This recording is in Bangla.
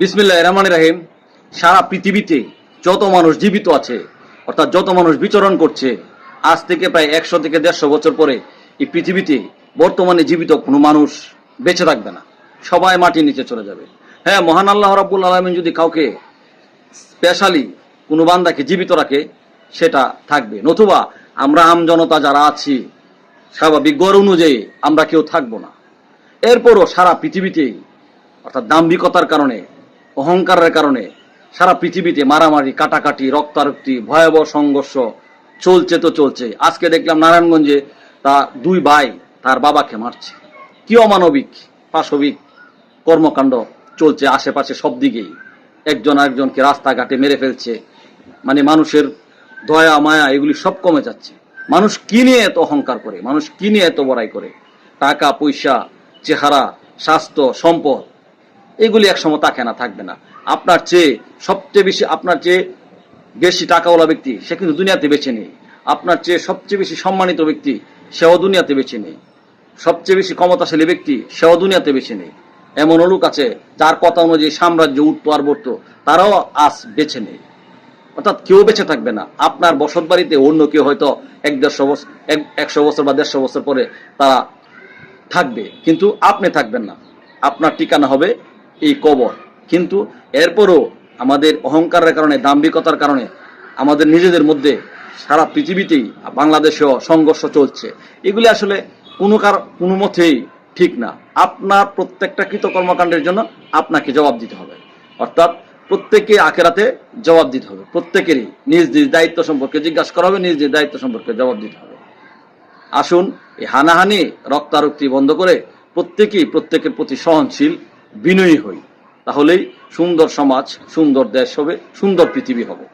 বিসমিল্লাহ রহমান রাহিম। সারা পৃথিবীতে যত মানুষ জীবিত আছে, অর্থাৎ যত মানুষ বিচরণ করছে, আজ থেকে প্রায় একশো থেকে দেড়শো বছর পরে এই পৃথিবীতে বর্তমানে জীবিত কোনো মানুষ বেঁচে থাকবে না। সবাই মাটির নিচে চলে যাবে। হ্যাঁ মহান আল্লাহ রাব্বুল আলমিন যদি কাউকে স্পেশালি কোনো বান্দাকে জীবিত রাখে, সেটা থাকবে। নতুবা আমরা আম জনতা যারা আছি, স্বাভাবিক গড় অনুযায়ী আমরা কেউ থাকব না। এরপরও সারা পৃথিবীতেই, অর্থাৎ দাম্ভিকতার কারণে অহংকারের কারণে সারা পৃথিবীতে মারামারি, কাটাকাটি, রক্তারক্তি, ভয়াবহ সংঘর্ষ চলছে তো চলছে। আজকে দেখলাম নারায়ণগঞ্জে তা দুই ভাই তার বাবাকে মারছে। কি অমানবিক, পাশবিক কর্মকাণ্ড চলছে আশেপাশে সব দিকেই। একজন আরেকজনকে রাস্তাঘাটে মেরে ফেলছে। মানে মানুষের দয়া, মায়া, এগুলি সব কমে যাচ্ছে। মানুষ কি নিয়ে এত অহংকার করে? মানুষ কি নিয়ে এত বড়াই করে? টাকা, পয়সা, চেহারা, স্বাস্থ্য, সম্পদ এগুলি একসময় তাকে না, থাকবে না। আপনার চেয়ে সবচেয়ে বেশি, আপনার চেয়ে বেশি টাকাওয়ালা ব্যক্তি সে কিন্তু দুনিয়াতে বেছে নেই। আপনার চেয়ে সবচেয়ে বেশি সম্মানিত ব্যক্তি সেও দুনিয়াতে বেছে নেই। সবচেয়ে বেশি ক্ষমতাশালী ব্যক্তি সেও দুনিয়াতে বেছে নেই। এমন লোক আছে যার কথা অনুযায়ী সাম্রাজ্য উঠতো আর বর্ত, তারাও আজ বেছে নেই। অর্থাৎ কেউ বেঁচে থাকবে না। আপনার বসত বাড়িতে অন্য কেউ হয়তো এক দেড়শো বছর এক- একশো বছর বা দেড়শো বছর পরে তারা থাকবে। কিন্তু আপনি থাকবেন না। আপনার ঠিকানা হবে এই কবর। কিন্তু এরপরও আমাদের অহংকারের কারণে, দাম্ভিকতার কারণে আমাদের নিজেদের মধ্যে সারা পৃথিবীতেই বাংলাদেশেও সংঘর্ষ চলছে। এগুলি আসলে কোনো কার, কোনো মতেই ঠিক না। আপনার প্রত্যেকটা কৃত কর্মকাণ্ডের জন্য আপনাকে জবাব দিতে হবে। অর্থাৎ প্রত্যেকে আখেরাতে জবাব দিতে হবে। প্রত্যেকেরই নিজ নিজ দায়িত্ব সম্পর্কে জিজ্ঞাসা করা হবে, নিজ নিজ দায়িত্ব সম্পর্কে জবাব দিতে হবে। আসুন এই হানাহানি রক্তারক্তি বন্ধ করে প্রত্যেকেই প্রত্যেকের প্রতি সহনশীল বিনয়ী হই। তাহলেই সুন্দর সমাজ সুন্দর দেশ হবে সুন্দর পৃথিবী হবে।